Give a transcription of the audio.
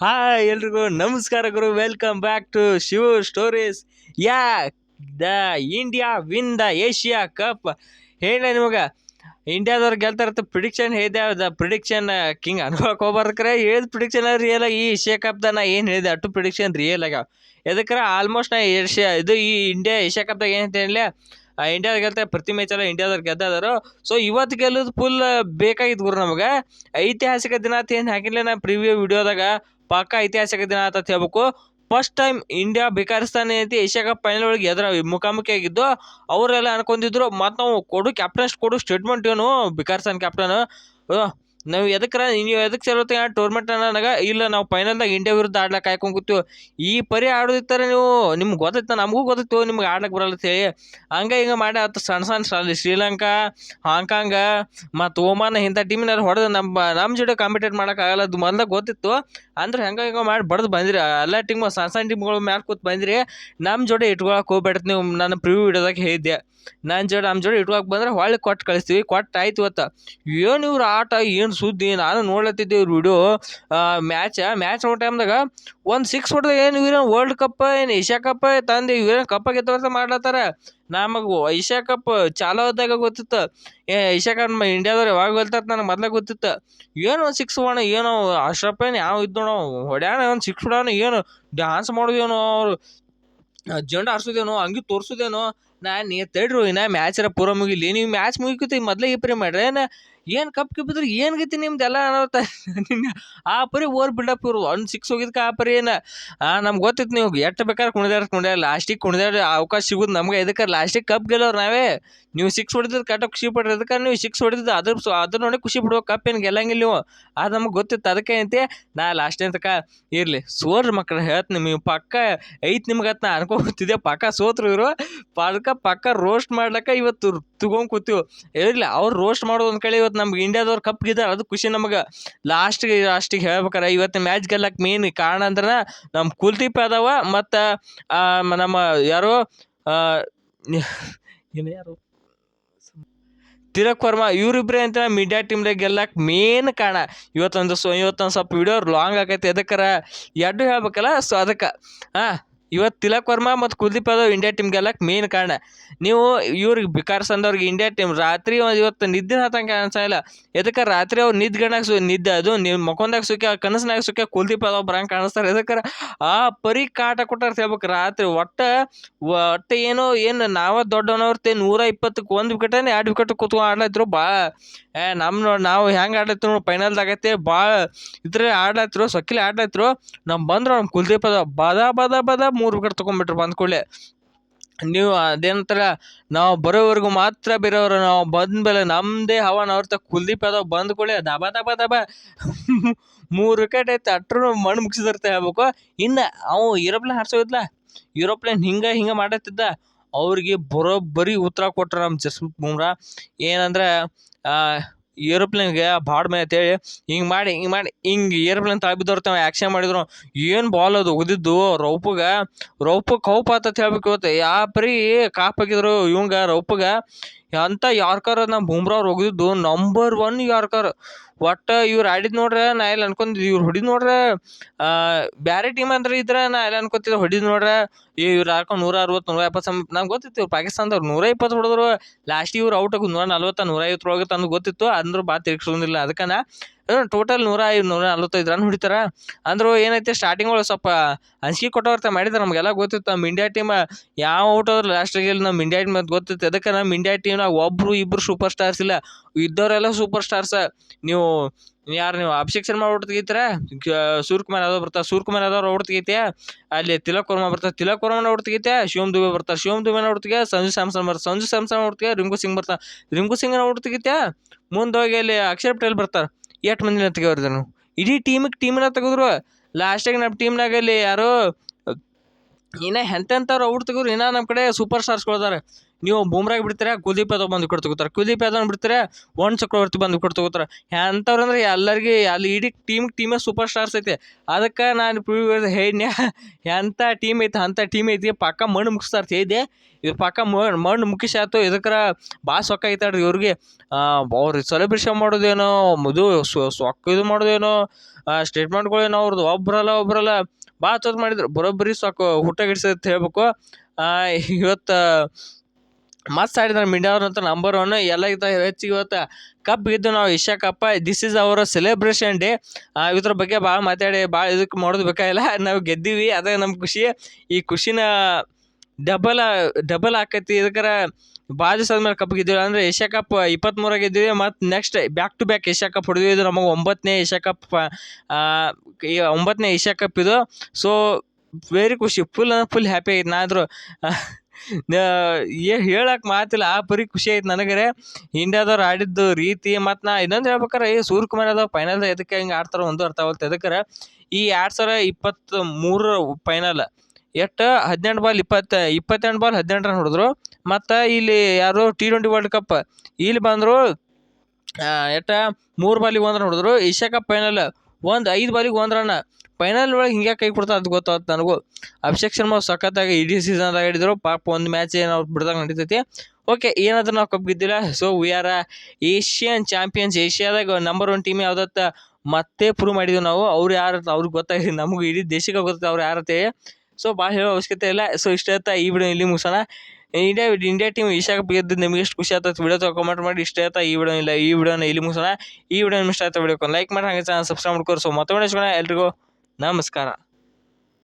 Hi ಎಲ್ರಿಗೂ ನಮಸ್ಕಾರ ಗುರು. Welcome back to Shiva Stories yeah, the India win the Asia Cup ಹೇಳ ನಿಮಗೆ ಇಂಡಿಯಾದವ್ರು ಗೆಲ್ತಾರತ್ತ ಪ್ರಿಡಿಕ್ಷನ್ ಹೇಳಿದೆ ದ ಪ್ರಿಡಿಕ್ಷನ್ ಕಿಂಗ್ ಅನ್ಕೋಕ್ ಹೋಗ್ಬಾರ್ದ್ರೆ ಹೇಳಿದ ಪ್ರಿಡಿಕ್ಷನ್ ರಿಯಲ್ ಆಗಿ ಈ ಏಷ್ಯಾ ಕಪ್ ನಾ ಏನು ಹೇಳಿದೆ? ಅಟ್ಟು ಪ್ರಿಡಿಕ್ಷನ್ ರಿಯಲ್ ಆಗ್ಯಾವ ಎದಕ್ರ ಆಲ್ಮೋಸ್ಟ್ ನಾ ಏಷ್ಯಾ ಇದು ಈ ಇಂಡಿಯಾ ಏಷ್ಯಾ ಕಪ್ದಾಗ ಏನಂತ ಹೇಳಿ ಇಂಡಿಯಾದ ಗೆಲ್ತಾರೆ, ಪ್ರತಿ ಮ್ಯಾಚಲ್ಲ ಇಂಡಿಯಾದವ್ರು ಗೆದ್ದಾದರು. ಸೊ ಇವತ್ತು ಗೆಲ್ಲೋದು ಫುಲ್ ಬೇಕಾಗಿತ್ತು ಗುರು ನಮಗೆ. ಐತಿಹಾಸಿಕ ದಿನ ಅಂತ ಏನು ಹಾಕಿಲ್ಲ ನಾ ಪ್ರಿವ್ಯೂ ವಿಡಿಯೋದಾಗ ಪಕ್ಕ ಐತಿಹಾಸಿಕ ದಿನ ಅಂತ ಹೇಳ್ಬೇಕು. ಫಸ್ಟ್ ಟೈಮ್ ಇಂಡಿಯಾ ಬೇಕಾರಿಸ್ತಾನೆ ಐತಿ ಏಷ್ಯಾ ಕಪ್ ಫೈನಲ್ ಒಳಗೆ ಎದುರ ಮುಖಾಮುಖಿ ಆಗಿದ್ದು ಅವರೆಲ್ಲ ಅನ್ಕೊಂಡಿದ್ರು ಮತ್ತು ನಾವು ಕೊಡು ಕ್ಯಾಪ್ಟನ್ ಕೊಡು ಸ್ಟೇಟ್ಮೆಂಟ್ ಏನು ಬಿಕಾರಿಸ್ತಾನ ಕ್ಯಾಪ್ಟನ್ ನಾವು ಎದಕ್ರ, ನೀವು ಎದಕ್ಕೆ ಸೇರತ್ತೆ ಟೂರ್ನಮೆಂಟ್ ನನಗೆ ಇಲ್ಲ ನಾವು ಫೈನಲ್ದಾಗ ಇಂಡಿಯಾ ವಿರುದ್ಧ ಆಡ್ಲಕ್ಕೆ ಕಾಯ್ಕೊಂಡು ಕೂತೀವಿ. ಈ ಪರಿ ಆಡೋದಿತ್ತಾರೆ ನೀವು, ನಿಮ್ಗೆ ಗೊತ್ತೈತೆ ನಮಗೂ ಗೊತ್ತಿತ್ತು ನಿಮ್ಗೆ ಆಡ್ಲಕ್ಕೆ ಬರಲ್ಲ ಹೇಳಿ. ಹಂಗೆ ಹಿಂಗೆ ಮಾಡಿ ಆತು ಸಣ್ಣ ಸಣ್ಣ ಶ್ರೀಲಂಕಾ, ಹಾಂಕಾಂಗ, ಮತ್ತು ಓಮಾನ ಇಂಥ ಟೀಮಿನಲ್ಲಿ ಹೊಡೆದು ನಮ್ಮ ನಮ್ಮ ಜೊತೆ ಕಾಂಪಿಟೇಟ್ ಮಾಡೋಕ್ಕಾಗಲ್ಲ ಅದು ಮೊದಲ ಗೊತ್ತಿತ್ತು. ಅಂದ್ರೆ ಹೆಂಗೆ ಹಿಂಗೆ ಮಾಡಿ ಬಡ್ದು ಬಂದಿರಿ. ಎಲ್ಲ ಟೀಮ್ ಸಣ್ಣ ಸಣ್ಣ ಟೀಮ್ಗಳು ಮ್ಯಾಲೆ ಕೂತ್ ಬಂದಿರಿ. ನಮ್ಮ ಜೊತೆ ಇಟ್ಕೊಳಕ್ಕೆ ಹೋಗ್ಬೇಡ್ರಿ ನೀವು ನನ್ನ ಪ್ರಿವ್ಯೂ ವಿಡಿಯೋದಾಗ ಹೇಳಿದ್ದೆ. ನನ್ನ ಜೋಡಿ ನಮ್ಮ ಜೋಡಿ ಇಟ್ಕೋಕೆ ಬಂದ್ರೆ ಹೊಳ್ಳಿ ಕೊಟ್ಟು ಕಳಿಸ್ತೀವಿ. ಕೊಟ್ಟು ಆಯ್ತು ಇವತ್ತು. ಏನು ಇವ್ರ ಆಟ, ಏನು ಸುದ್ದಿ, ನಾನು ನೋಡ್ಲತ್ತಿದ್ದೆ ಇವ್ರ ವಿಡಿಯೋ ಮ್ಯಾಚ, ಮ್ಯಾಚ್ ನೋಡೋ ಟೈಮ್ದಾಗ ಒಂದು ಸಿಕ್ಸ್ ಹೊಡೆದ ಏನು ಇವ್ರೇನು ವರ್ಲ್ಡ್ ಕಪ್ ಏನು ಏಷ್ಯಾ ಕಪ್ ತಂದು ಇವ್ರೇನು ಕಪ್ಪ ಗೆದ್ದವರ್ತ ಮಾಡ್ಲತ್ತಾರ? ನಮಗೆ ಏಷ್ಯಾ ಕಪ್ ಚಾಲೋ ಆದಾಗ ಗೊತ್ತಿತ್ತು. ಏ, ಏಷ್ಯಾ ಕಪ್ ನಮ್ಮ ಇಂಡಿಯಾದವ್ರು ಯಾವಾಗ ಗೆಲ್ತಾರೆ ನನಗೆ ಮೊದಲೇ ಗೊತ್ತಿತ್ತು. ಏನೋ ಒಂದು ಸಿಕ್ಸ್ ಹೊಣ ಏನೋ ಅಶ್ರಫ್ ಏನು ಯಾವ ಇದ್ದು ಹೊಡ್ಯಾಣ ಒಂದು ಸಿಕ್ಸ್ ಹೊಡ್ಯಾನ ಏನು ಡ್ಯಾನ್ಸ್ ಮಾಡೋದೇನೋ ಅವ್ರು? ಜಂಡ ಆರಿಸೋದೇನೋ ಹಂಗೆ ತೋರ್ಸೋದೇನೋ? ನಾನು ನೀ ತಡ್ರು, ಇನ್ನ ಮ್ಯಾಚರ ಪೂರ ಮುಗಿಲಿ. ನೀವು ಮ್ಯಾಚ್ ಮುಗಿಕತಿ ಮೊದಲೇ ಈ ಪರಿ ಮಾಡ್ರಿ. ಏನು ಏನು ಕಪ್ ಕಿಪ್ಪಿದ್ರೆ ಏನು ಗತಿ ನಿಮ್ದು ಎಲ್ಲ ಅನ್ನೋತ ಆ ಪರಿ ಓವರ್ ಬಿಲ್ಡಪ್ ಇವ್ರು. ಒನ್ ಸಿಕ್ಸ್ ಹೋಗಿದ್ಕ ಆ ಪರಿ ಏನು? ನಮ್ಗೆ ಗೊತ್ತಿತ್ತು ನೀವು. ಎಷ್ಟು ಬೇಕಾದ್ರೆ ಕುಣಿದಾರ ಕುಣಿದಾರ. ಲಾಸ್ಟಿಗೆ ಕುಣಿದಾರ, ಅವಕಾಶ ಸಿಗೋದು ನಮ್ಗೆ ಇದಕ್ಕೆ. ಲಾಸ್ಟಿಗೆ ಕಪ್ ಗೆಲ್ಲೋರು ನಾವೇ. ನೀವು ಸಿಕ್ಸ್ ಹೊಡೆದಿದ್ದು ಕಟ್ಟ ಖುಷಿ ಪಡ್ರಿ. ಅದಕ್ಕೆ ನೀವು ಸಿಕ್ಸ್ ಹೊಡೆದಿದ್ದು ಅದ್ರ ಅದ್ರ ನೋಡಿ ಖುಷಿ ಪಡುವ ಕಪ್ ಏನು ಗೆಲ್ಲಂಗಿಲ್ಲ ನೀವು. ಅದು ನಮ್ಗೆ ಗೊತ್ತಿತ್ತು. ಅದಕ್ಕೆ ಅಂತೆ, ನಾ ಲಾಸ್ಟ್ ತನಕ ಇರಲಿ. ಸೋರ್ರಿ ಮಕ್ಳು ಹೇಳ್ತೀನಿ ನೀವು ಪಕ್ಕ ಐತ್ ನಿಮ್ಗೆ ನಾ ಪಕ್ಕಾ ಪಕ್ಕ ಸೋತ್ರು ಇವರು. ಪಕ್ಕ ಪಕ್ಕ ರೋಸ್ಟ್ ಮಾಡ್ಲಕ್ಕ ಇವತ್ತು ತಗೊಂಡ್ ಕೂತೀವಿ. ಇರಲಿ ಅವ್ರು ರೋಸ್ಟ್ ಮಾಡೋದು ಒಂದು ಕಡೆ ಇವತ್ತು ನಮ್ಗೆ ಇಂಡಿಯಾದವ್ರು ಕಪ್ ಗಿದಾರ ಅದು ಖುಷಿ ನಮಗೆ. ಲಾಸ್ಟಿಗೆ ಲಾಸ್ಟಿಗೆ ಹೇಳ್ಬೇಕಾರೆ, ಇವತ್ತು ಮ್ಯಾಚ್ ಗೆಲ್ಲಕ್ಕೆ ಮೇನ್ ಕಾರಣ ಅಂದ್ರೆ ನಮ್ಮ ಕುಲ್ದೀಪ್ ಅದಾವ ಮತ್ತು ನಮ್ಮ ಯಾರು ಏನು ಯಾರು? ತಿಲಕ್ ವರ್ಮಾ ಇವರಿಬ್ಬರೇ ಅಂತ ಮೀಡಿಯಾ ಟೀಮ್ದಾಗ ಗೆಲ್ಲಕ್ಕೆ ಮೇನ್ ಕಾರಣ. ಇವತ್ತೊಂದು ಸೊ, ಇವತ್ತೊಂದು ಸ್ವಲ್ಪ ವಿಡಿಯೋ ಲಾಂಗ್ ಆಗೈತೆ, ಎದಕ್ಕರ? ಎರಡು ಹೇಳ್ಬೇಕಲ್ಲ, ಸೊ ಅದಕ್ಕೆ. ಹಾಂ ಇವತ್ತು ತಿಲಕ್ ವರ್ಮಾ ಮತ್ತು ಕುಲ್ದೀಪ್ ಯಾದವ್ ಇಂಡಿಯಾ ಟೀಮ್ ಗೆಲ್ಲಕ್ಕೆ ಮೇನ್ ಕಾರಣ. ನೀವು ಇವ್ರಿಗೆ ಬಿಕಾರ್ಸ್ ಅಂದವ್ರಿಗೆ ಇಂಡಿಯಾ ಟೀಮ್ ರಾತ್ರಿ ಒಂದು ಇವತ್ತು ನಿದ್ದೆ ಹತ್ತಂಗೆ ಅನ್ಸಲ್ಲ ಎದಕ್ಕೆ ರಾತ್ರಿ ಅವ್ರು ನಿದ್ದೆ ಸು, ನಿದ್ದೆ ಅದು ನೀವು ಮಕ್ಕೊಂದಾಗ ಸುಖ ಕನಸಿನಾಗ ಸುಖ ಕುಲ್ದೀಪ್ ಯಾದವ್ ಬರಂಗೆ ಕಾಣಿಸ್ತಾರೆ. ಎದಕ್ಕೆ ಆ ಪರಿ ಕಾಟ ಕೊಟ್ಟಾರ ಹೇಳ್ಬೇಕು ರಾತ್ರಿ. ಒಟ್ಟು ಒಟ್ಟು ಏನೋ, ಏನು ನಾವ ದೊಡ್ಡವನವ್ರತೆ ನೂರ ಇಪ್ಪತ್ತಕ್ಕೆ ಒಂದು ವಿಕೆಟನೇ ಎರಡು ವಿಕೆಟ್ ಕೂತ್ಕೊಂಡು ಆಡ್ಲತ್ತಿರು ಭಾಳ ಏ ನಮ್ಮ ನೋಡಿ, ನಾವು ಹೆಂಗೆ ಆಡ್ಲತ್ತಿರು ನೋಡಿ ಫೈನಲ್ದಾಗೈತೆ ಭಾಳ ಇದ್ರೆ ಆಡ್ಲತ್ತಿರು ಸೊಕ್ಕಿಲಿ ಆಡ್ಲತ್ತಿರು ನಮ್ಮ ಬಂದ್ರು ನಮ್ಮ ಕುಲ್ದೀಪ್ ಯಾದವ್. ಬದ ಬದ ಬದ ಮೂರು ವಿಕೆಟ್ ತೊಗೊಂಡ್ಬಿಟ್ರು ಬಂದ ಕೂಡಲೇ. ನೀವು ಅದೇನಂತಾರ, ನಾವು ಬರೋವರೆಗೂ ಮಾತ್ರ ಬೇರೆಯವರು ನಾವು ಬಂದ ಮೇಲೆ ನಮ್ಮದೇ ಹವನ ಅವ್ರ ಕುಲ್ದೀಪ್ ಯಾದವ್ ಬಂದ ಕೂಡಲೇ ದಬ ದಬ ದಬ. ಮೂರು ವಿಕೆಟ್ ಐತೆ ಅಟ್ರು ಮಣ್ಣು ಮುಗಿಸಿದಿರ್ತೆ ಹೇಳ್ಬೇಕು. ಇನ್ನು ಅವು ಏರೋಪ್ಲೇನ್ ಹಾರ್ಸೋದಿಲ್ಲ. ಏರೋಪ್ಲೇನ್ ಹಿಂಗೆ ಹಿಂಗೆ ಮಾಡತ್ತಿದ್ದ. ಅವ್ರಿಗೆ ಬರೋಬ್ಬರಿ ಉತ್ತರ ಕೊಟ್ರು ನಮ್ಮ ಜಸ್ಮಿತ್ ಬುಮ್ರಾ. ಏನಂದ್ರೆ ಏರೋಪ್ಲೇನ್ಗೆ ಬಾಡ್ ಮೇಲೆ ಅಂತೇಳಿ, ಹಿಂಗೆ ಮಾಡಿ ಹಿಂಗೆ ಮಾಡಿ, ಹಿಂಗೆ ಏರೋಪ್ಲೇನ್ ತಾಳಿ ಬಿದ್ದವ್ರು ಆ್ಯಕ್ಷನ್ ಮಾಡಿದ್ರು. ಏನು ಬಾಲ್ ಅದು ಉದಿದ್ದು ರೌಪಗೆ ರೌಪಗೆ ಕೌಪ್ ಆತತ್ ಹೇಳ್ಬೇಕು ಇವತ್ತು. ಯಾ ಪರಿ ಕಾಪ್ ಹಾಕಿದ್ರು ಇವಂಗ ರೌಪಗೆ. ಎಂಥ ಯಾರ್ಕರ್ ನಮ್ಮ ಬೂಮ್ರಾವ್ರು ಒಗ್ದಿದ್ದು ನಂಬರ್ ಒನ್ ಯಾರ್ಕರ್. ಒಟ್ಟು ಇವ್ರು ಆಡಿದ್ದು ನೋಡ್ರೆ ನಾ ಇಲ್ಲಿ ಅನ್ಕೊಂಡಿದ್ದು ಇವ್ರು ಹೊಡಿದ್ ನೋಡ್ರೆ ಬೇರೆ ಟೀಮ್ ಅಂದ್ರೆ ಇದ್ರೆ ನಾ ಇಲ್ಲಿ ಅನ್ಕೊತಿದ್ದೆ ಹೊಡಿದ್ ನೋಡ್ರೆ ಏ ಇವ್ರು ಹಾಕೊಂಡು ನೂರ ಅರವತ್ತು, ನೂರ ಎಪ್ಪತ್ತು ಸಮ, ನಂಗೆ ಗೊತ್ತಿತ್ತು ಇವ್ರು ಪಾಕಿಸ್ತಾನದವ್ರು ನೂರ ಇಪ್ಪತ್ತು ಹೊಡೆದ್ರು. ಲಾಸ್ಟಿಗೆ ಇವ್ರು ಔಟ್ ಆಗೋದು ನೂರ ನಲ್ವತ್ತು, ನೂರ ಐವತ್ತು ಹೋಗುತ್ತೆ ಅನ್ನೋದು ಗೊತ್ತಿತ್ತು. ಅಂದ್ರೂ ಬಾ ತಿರ್ಗಿಸೋದಿಲ್ಲ ಅದಕ್ಕೆ ನಾ ಟೋಟಲ್ ನೂರ ಐದು ನೂರ ನಲ್ವತ್ತೈದು ರನ್ ಹೊಡಿತಾರ. ಅಂದರೂ ಏನೈತೆ ಸ್ಟಾರ್ಟಿಂಗ್ ಒಳಗೆ ಸ್ವಲ್ಪ ಅಂಜಿಕೆ ಕೊಟ್ಟವ್ರ ಮಾಡಿದ್ರೆ. ನಮಗೆಲ್ಲ ಗೊತ್ತಿತ್ತು ನಮ್ಮ ಇಂಡಿಯಾ ಟೀಮ್ ಯಾವ ಔಟ್ ಆದ್ರೆ ಲಾಸ್ಟಿಗೆ ನಮ್ಮ ಇಂಡಿಯಾ ಟೀಮ್ ಅಂತ ಗೊತ್ತಿತ್ತು. ಅದಕ್ಕೆ ನಮ್ಮ ಇಂಡಿಯಾ ಟೀಮ್ನಾಗ ಒಬ್ಬರು ಇಬ್ಬರು ಸೂಪರ್ ಸ್ಟಾರ್ಸ್ ಇಲ್ಲ. ಇದ್ದವರೆಲ್ಲ ಸೂಪರ್ ಸ್ಟಾರ್ಸ್ ನೀವು, ಯಾರು ನೀವು ಅಭಿಷೇಕ್ ಶರ್ಮಾ ಔಟ್ ತೆಗಿತೀರ ಸೂರ್ಯಕುಮಾರ್ ಯಾದವ್ ಬರ್ತಾರೆ. ಸೂರ್ಯಕುಮಾರ್ ಯಾದವ್ ಔಟ್ ಅಲ್ಲಿ ತಿಲಕ್ ವರ್ಮಾ ಬರ್ತಾರೆ. ತಿಲಕ್ ವರ್ಮನ ಔಟ್ ತೆಗಿತೀಯ ಶಿವಮ್ ದುಬೆ ಬರ್ತಾರೆ. ಶಿವಮ್ ದುಬೆನ ಔಟ್ ಸಂಜು ಸ್ಯಾಮ್ಸನ್ ಬರ್ತಾರೆ. ಸಂಜು ಸ್ಯಾಮ್ಸನ್ ಔಟ್ ತೆಗಿಯ ರಿಂಕು ಸಿಂಗ್ ಬರ್ತಾರೆ. ರಿಂಕು ಸಿಂಗ್ನ ಔಟ್ ಮುಂದೆ ಹೋಗಿ ಅಲ್ಲಿ ಅಕ್ಷರ್ ಪಟೇಲ್ ಬರ್ತಾರೆ. ಎಷ್ಟು ಮಂದಿನ ತೆಗಿಯೋರು ನೀವು ಇಡೀ ಟೀಮಿಗೆ ಟೀಮನ್ನ ತೆಗೆದ್ರು. ಲಾಸ್ಟಿಗೆ ನಮ್ಮ ಟೀಮ್ನಾಗ ಅಲ್ಲಿ ಯಾರು, ಇನ್ನು ಎಂತೆಂಥವ್ರು ಔಟ್ ತೆಗೆದ್ರು, ಇನ್ನೂ ನಮ್ಮ ಕಡೆ ಸೂಪರ್ ಸ್ಟಾರ್ಸ್ಗಳಿದಾರೆ ನೀವು ಬೂಮ್ರಾಗಿ ಬಿಡ್ತೀರಾ, ಕುಲ್ದೀಪ್ ಯಾದವ್ ಬಂದು ವಿಕೆಟ್ ತಗೋತಾರೆ ಕುಲ್ದೀಪ್ ಯಾದವ್ ಬಿಡ್ತಾರೆ, ವರುಣ್ ಚಕ್ರವರ್ತಿ ಬಂದು ವಿಕೆಟ್ ತಗೋತಾರೆ ಅಂಥವ್ರು ಅಂದ್ರೆ ಎಲ್ಲರಿಗೆ ಅಲ್ಲಿ ಇಡೀ ಟೀಮ್ ಟೀಮೇ ಸೂಪರ್ ಸ್ಟಾರ್ಸ್ ಐತೆ. ಅದಕ್ಕೆ ನಾನು ಪ್ರಿವ್ಯೂ ಹೇಳಿದ್ನ್ಯಾ ಎಂಥ ಟೀಮ್ ಐತೆ, ಅಂಥ ಟೀಮ್ ಐತಿ, ಪಕ್ಕ ಮಣ್ಣು ಮುಗಿಸ್ತಾರೆ ಹೇಳಿದೆ ಇದು? ಪಕ್ಕ ಮಣ್ಣು ಮಣ್ಣು ಮುಗಿಸಾತು ಇದಕ್ಕರ ಭಾಳ ಸೊಕ್ಕ ಐತಾಡ್ರಿ ಇವ್ರಿಗೆ. ಅವ್ರು ಸೆಲೆಬ್ರೇಷನ್ ಮಾಡೋದೇನೋ, ಇದು ಸೊಕ್ಕ ಇದು ಮಾಡೋದೇನೋ ಸ್ಟೇಟ್ಮೆಂಟ್ಗಳೇನೋ ಅವ್ರದ್ದು, ಒಬ್ರಲ್ಲ ಒಬ್ರಲ್ಲ ಭಾಳ ಚೊತ್ ಮಾಡಿದ್ರು. ಬರೋಬ್ಬರಿ ಸೊಕ್ಕ ಹುಟ್ಟಾಗಿಡ್ಸೈತೆ ಹೇಳ್ಬೇಕು. ಇವತ್ತು ಮಸ್ತ್ ಆಡಿದ್ರೆ ಮಿಂಡಾವ್ರು ಅಂತ ನಂಬರ್ ಒನ್ ಎಲ್ಲಕ್ಕಿಂತ ಹೆಚ್ಚಿಗೆ ಇವತ್ತು ಕಪ್ ಗೆದ್ದು ನಾವು Asia Cup this is our celebration day ಇದ್ರ ಬಗ್ಗೆ ಭಾಳ ಮಾತಾಡಿ, ಭಾಳ ಇದಕ್ಕೆ ಮಾಡೋದು ಬೇಕಾಗಿಲ್ಲ. ನಾವು ಗೆದ್ದೀವಿ, ಅದೇ ನಮ್ಮ ಖುಷಿ. ಈ ಖುಷಿನ ಡಬಲ್ ಡಬಲ್ ಆಕೈತಿ. ಇದಕ್ಕರ ದಿವಸ ಆದ್ಮೇಲೆ ಕಪ್ ಗೆದ್ದೀವಿ. ಅಂದರೆ ಏಷ್ಯಾ ಕಪ್ ಇಪ್ಪತ್ತ್ಮೂರಾಗ ಗೆದ್ದೀವಿ, ಮತ್ತು next back to back Asia Cup ಹೊಡೆದಿವಿ. ಇದು ನಮಗೆ ಒಂಬತ್ತನೇ ಏಷ್ಯಾ ಕಪ್ ಈ ಒಂಬತ್ತನೇ ಏಷ್ಯಾ ಕಪ್ ಇದು. ಸೊ ವೆರಿ ಖುಷಿ. ಫುಲ್ ಅಂದ್ರೆ ಫುಲ್ ಹ್ಯಾಪಿ ಆಗಿತ್ತು. ನಾ ಹೇಳಕ್ಕೆ ಮಾತಿಲ್ಲ, ಆ ಪರಿ ಖುಷಿ ಆಯ್ತು ನನಗರೆ. ಇಂಡಿಯಾದವ್ರು ಆಡಿದ್ದು ರೀತಿ ಮತ್ತು ನಾ ಇನ್ನೊಂದು ಹೇಳ್ಬೇಕಾರೆ ಈ ಸೂರ್ಯಕುಮಾರ್ ಯಾದವ್ ಫೈನಲ್ ಎದಕ್ಕೆ ಹಿಂಗೆ ಆಡ್ತಾರೋ ಒಂದು ಅರ್ಥ ಆಗುತ್ತೆ ಎದಕ್ಕೆ ಈ ಎರಡು ಸಾವಿರ ಇಪ್ಪತ್ತ್ ಮೂರರ ಫೈನಲ್ ಎಷ್ಟು ಹದಿನೆಂಟು ಬಾಲ್ ಇಪ್ಪತ್ತು, ಇಪ್ಪತ್ತೆಂಟು ಬಾಲ್ ಹದಿನೆಂಟು ರನ್ ಹೊಡೆದ್ರು. ಮತ್ತು ಇಲ್ಲಿ ಯಾರು ಟಿ ಟ್ವೆಂಟಿ ವರ್ಲ್ಡ್ ಕಪ್ ಇಲ್ಲಿ ಬಂದರು ಎಟ್ಟ ಮೂರು ಬಾಲಿಗೆ ಒಂದು ರನ್ ಹೊಡೆದ್ರು. ಏಷ್ಯಾ ಕಪ್ ಫೈನಲ್ ಒಂದು ಐದು ಬಾಲಿಗೆ ಒಂದು ರನ್ ಫೈನಲ್ ಒಳಗೆ ಹಿಂಗೆ ಕೈ ಕೊಡ್ತಾರೆ ಅದು ಗೊತ್ತಾಗುತ್ತೆ ನನಗೂ? ಅಭಿಷೇಕ್ ಶರ್ಮಾ ಸಖತ್ತಾಗಿ ಇಡೀ ಸೀಸನ್ದಾಗ ಹಿಡಿದ್ರು ಪಾಪ ಒಂದು ಮ್ಯಾಚ್ ಏನು ಬಿಡ್ದಾಗ ನಡೀತೈತಿ. ಓಕೆ ಏನಾದರೂ ನಾವು cup so we are Asian champions ಏಷ್ಯಾದಾಗ ನಂಬರ್ ಒನ್ ಟೀಮ್ ಯಾವುದತ್ತ ಮತ್ತೆ ಪ್ರೂವ್ ಮಾಡಿದ್ವಿ ನಾವು. ಅವ್ರು ಯಾರು ಅವ್ರಿಗೆ ಗೊತ್ತಾಗಿ ನಮಗೂ ಇಡೀ ದೇಶಕ್ಕೆ ಗೊತ್ತಾಗುತ್ತೆ ಅವ್ರು ಯಾರತ್ತೆ ಸೊ ಭಾಳ ಹೇಳೋ ಅವಶ್ಯಕತೆ ಇಲ್ಲ. ಸೊ ಇಷ್ಟ ಈ ವಿಡಿಯೋ ಇಲ್ಲಿ ಮುಗಿಸೋಣ. India India team Asia Cup ಗೆದ್ದು ನಿಮ್ಗೆ ಎಷ್ಟು ಖುಷಿ ಆಗ್ತದೆ ವಿಡಿಯೋ ತಗೋ ಕಮೆಂಟ್ ಮಾಡಿ. ಇಷ್ಟ ಆಯ್ತಾ ಈ ವಿಡಿಯೋ ಇಲ್ಲ, ಈ ವಿಡಿಯೋನ ಇಲ್ಲಿ ಮುಗಿಸೋಣ. ಈ ವಿಡಿಯೋ ಇಷ್ಟ ಆಯ್ತಾ ವಿಡಿಯೋಕ್ಕೆ ಲೈಕ್ ಮಾಡಿ, ಹಾಗೆ ಚಾನಲ್ ಸಬ್ಸ್ಕ್ರೈಬ್ ಮಾಡ್ಕೊರಿ ಸೊ ಮತ್ತೆ ಸಿಗೋಣ ಎಲ್ರಿಗೂ ನಮಸ್ಕಾರ.